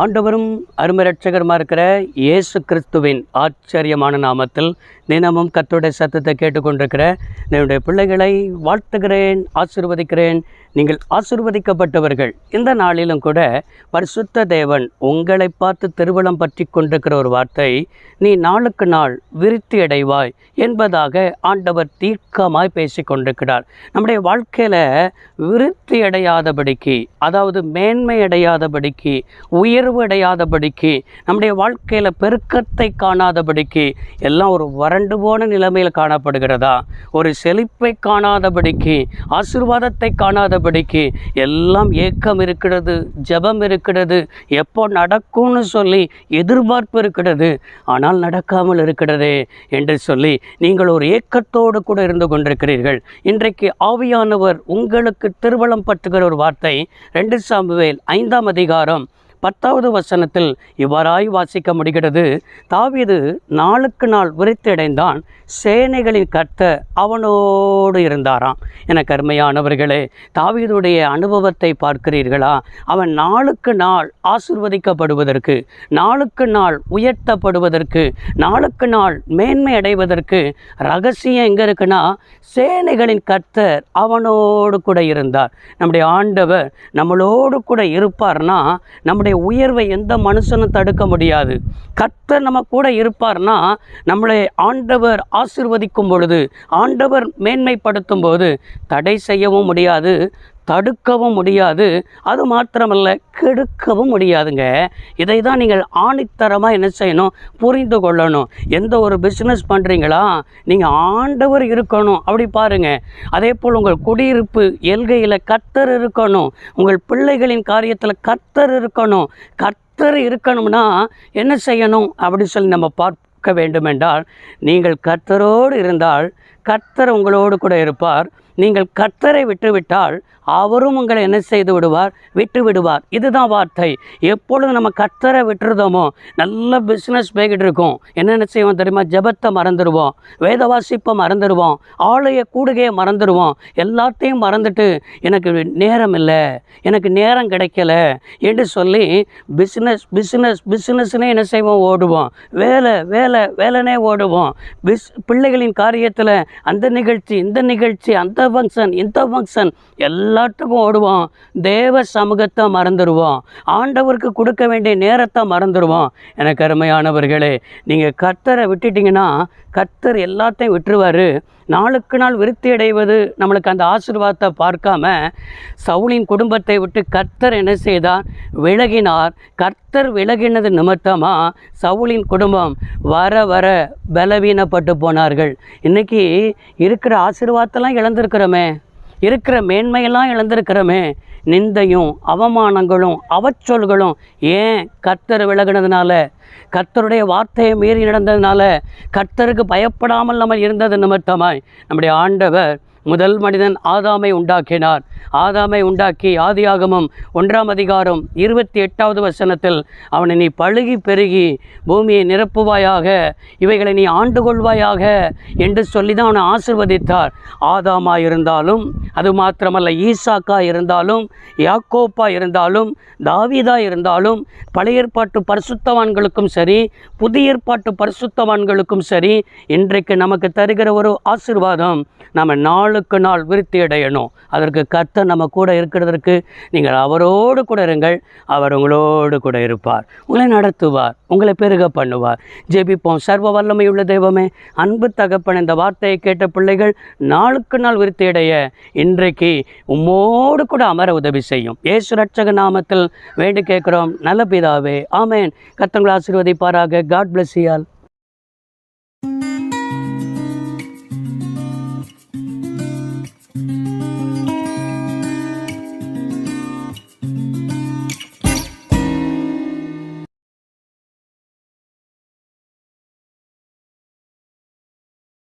ஆண்டவரும் அருமரட்சகருமா இருக்கிற இயேசு கிறிஸ்துவின் ஆச்சரியமான நாமத்தில் தினமும் கர்த்தருடைய சத்தத்தை கேட்டுக்கொண்டிருக்கிற என்னுடைய பிள்ளைகளை வாழ்த்துகிறேன் ஆசிர்வதிக்கிறேன். நீங்கள் ஆசிர்வதிக்கப்பட்டவர்கள். இந்த நாளிலும் கூட பரிசுத்த தேவன் உங்களை பார்த்து திருவளம் பற்றி கொண்டிருக்கிற ஒரு வார்த்தை நீ நாளுக்கு நாள் விருத்தி அடைவாய் என்பதாக ஆண்டவர் தீர்க்கமாய் பேசிக் கொண்டிருக்கிறார். நம்முடைய வாழ்க்கையில் விருத்தி அடையாதபடிக்கு அதாவது மேன்மை அடையாதபடிக்கு உயர் அடையாதபடிக்கு நம்முடைய வாழ்க்கையில் பெருக்கத்தை காணாதபடிக்கு எல்லாம் ஒரு வறண்டு போன நிலைமையில் காணப்படுகிறதா? ஒரு செழிப்பை காணாதபடிக்கு ஆசீர்வாதத்தை காணாதபடிக்கு எல்லாம் ஏக்கம் இருக்கிறது ஜெபம் இருக்கிறது எப்போ நடக்கும்னு சொல்லி எதிர்பார்ப்பு இருக்கிறது. ஆனால் நடக்காமல் இருக்கிறதே என்று சொல்லி நீங்கள் ஒரு ஏக்கத்தோடு கூட இருந்து கொண்டிருக்கிறீர்கள். இன்றைக்கு ஆவியானவர் உங்களுக்கு திருவளம் பற்றுகிற ஒரு வார்த்தை ரெண்டு சாம்புவேல் ஐந்தாம் அதிகாரம் பத்தாவது வசனத்தில் இவ்வாறாய் வாசிக்க முடிகிறது. தாவீது நாளுக்கு நாள் விரித்தடைந்தான். சேனைகளின் கர்த்தர் அவனோடு இருந்தாராம். என கருமையானவர்களே தாவீதுடைய அனுபவத்தை பார்க்கிறீர்களா? அவன் நாளுக்கு நாள் ஆசிர்வதிக்கப்படுவதற்கு நாளுக்கு நாள் உயர்த்தப்படுவதற்கு நாளுக்கு நாள் மேன்மை அடைவதற்கு ரகசியம் எங்கே இருக்குன்னா சேனைகளின் கர்த்தர் அவனோடு கூட இருந்தார். நம்முடைய ஆண்டவர் நம்மளோடு கூட இருப்பார்னா நம்முடைய உயர்வை எந்த மனுஷனும் தடுக்க முடியாது. கர்த்தர் நம்ம கூட இருப்பார்னா நம்மளை ஆண்டவர் ஆசிர்வதிக்கும் பொழுது ஆண்டவர் மேன்மைப்படுத்தும் போது தடை செய்யவும் முடியாது. தடுக்கவும் முடியாது. அது மாத்திரமல்ல கெடுக்கவும் முடியாதுங்க. இதை தான் நீங்கள் ஆணித்தரமாக என்ன செய்யணும்? புரிந்து கொள்ளணும். எந்த ஒரு பிஸ்னஸ் பண்ணுறீங்களா நீங்கள் ஆண்டவர் இருக்கணும். அப்படி பாருங்கள் அதே போல் உங்கள் குடியிருப்பு எல்கையில் கத்தர் இருக்கணும். உங்கள் பிள்ளைகளின் காரியத்தில் கத்தர் இருக்கணும். கத்தர் இருக்கணும்னா என்ன செய்யணும்? அப்படி சொல்லி நம்ம பார்க்க வேண்டுமென்றால் நீங்கள் கத்தரோடு இருந்தால் கத்தர் உங்களோடு கூட இருப்பார். நீங்கள் கத்தரை விட்டுவிட்டால் அவரும் உங்களை என்ன செய்து விடுவார்? விட்டு விடுவார். இதுதான் வார்த்தை. எப்பொழுது நம்ம கத்தரை விட்டுருதோமோ நல்ல பிஸ்னஸ் போய்கிட்டு இருக்கும். என்னென்ன செய்வோம் தெரியுமா? ஜெபத்தை மறந்துடுவோம். வேத வாசிப்பை மறந்துடுவோம். ஆலய கூடுகையை மறந்துடுவோம். எல்லாத்தையும் மறந்துட்டு எனக்கு நேரம் இல்லை எனக்கு நேரம் கிடைக்கல என்று சொல்லி பிஸ்னஸ் பிஸ்னஸ் பிஸ்னஸ்னே என்ன செய்வோம்? ஓடுவோம். வேலை வேலை வேலைனே ஓடுவோம். பிஸ் பிள்ளைகளின் காரியத்தில் அந்த நிகழ்ச்சி இந்த நிகழ்ச்சி அந்த ஃபங்க்ஷன் இந்த ஃபங்க்ஷன் எல்லாம் எல்லாத்துக்கும் ஓடுவோம் தேவ சமூகத்தை மறந்துடுவோம் ஆண்டவருக்கு கொடுக்க வேண்டிய நேரத்தை மறந்துடுவோம் எனக்கு அருமையானவர்களே நீங்கள் கர்த்தரை விட்டுட்டிங்கன்னா கர்த்தர் எல்லாத்தையும் விட்டுருவார். நாளுக்கு நாள் விருத்தி அடைவது நம்மளுக்கு அந்த ஆசீர்வாதத்தை பார்க்காம சவுளின் குடும்பத்தை விட்டு கர்த்தர் என்ன செய்தார்? விலகினார். கர்த்தர் விலகினது நிமித்தமாக சவுளின் குடும்பம் வர வர பலவீனப்பட்டு போனார்கள். இன்றைக்கி இருக்கிற ஆசீர்வாதத்தெல்லாம் இழந்திருக்கிறோமே. இருக்கிற மேன்மையெல்லாம் இழந்திருக்கிறோமே நிந்தையும் அவமானங்களும் அவச்சொல்களும் ஏன் கர்த்தர் விலகினதுனால கர்த்தருடைய வார்த்தையை மீறி நடந்ததுனால கர்த்தருக்கு பயப்படாமல் நம்ம இருந்தது நிமித்தமாய் நம்முடைய ஆண்டவர் முதல் மனிதன் ஆதாமை உண்டாக்கினார் ஆதாமை உண்டாக்கி ஆதியாகமம் ஒன்றாம் அதிகாரம் இருபத்தி எட்டாவது வசனத்தில் அவனை நீ பழுகி பெருகி பூமியை நிரப்புவாயாக இவைகளை நீ ஆண்டு கொள்வாயாக என்று சொல்லி தான் அவனை ஆசிர்வதித்தார். ஆதாமா இருந்தாலும் அது மாத்திரமல்ல ஈசாக்கா இருந்தாலும் யாக்கோப்பா இருந்தாலும் தாவீதா இருந்தாலும் பழைய ஏற்பாட்டு பரிசுத்தவான்களுக்கும் சரி புதிய ஏற்பாட்டு பரிசுத்தவான்களுக்கும் சரி இன்றைக்கு நமக்கு தருகிற ஒரு ஆசிர்வாதம். நம்ம நாள் நாளுக்கு நாள் விருத்தி அடையணும் அதற்கு கர்த்தர் நம்ம கூட இருக்கிறதற்கு நீங்கள் அவரோடு கூட இருங்கள். அவர் உங்களோடு கூட இருப்பார். உங்களை நடத்துவார். உங்களை பெருக பண்ணுவார். ஜெபிப்போம். சர்வ வல்லமையுள்ள தெய்வமே அன்பு தகப்பன் இந்த வார்த்தையை கேட்ட பிள்ளைகள் நாளுக்கு நாள் விருத்தி அடைய இன்றைக்கு உம்மோடு கூட அமர உதவி செய்யும். ஏசு ரட்சக நாமத்தில் வேண்டி கேட்குறோம். நல்ல பிதாவே ஆமேன். கத்தங்களை ஆசீர்வதிப்பாராக. காட் பிளஸ் யால்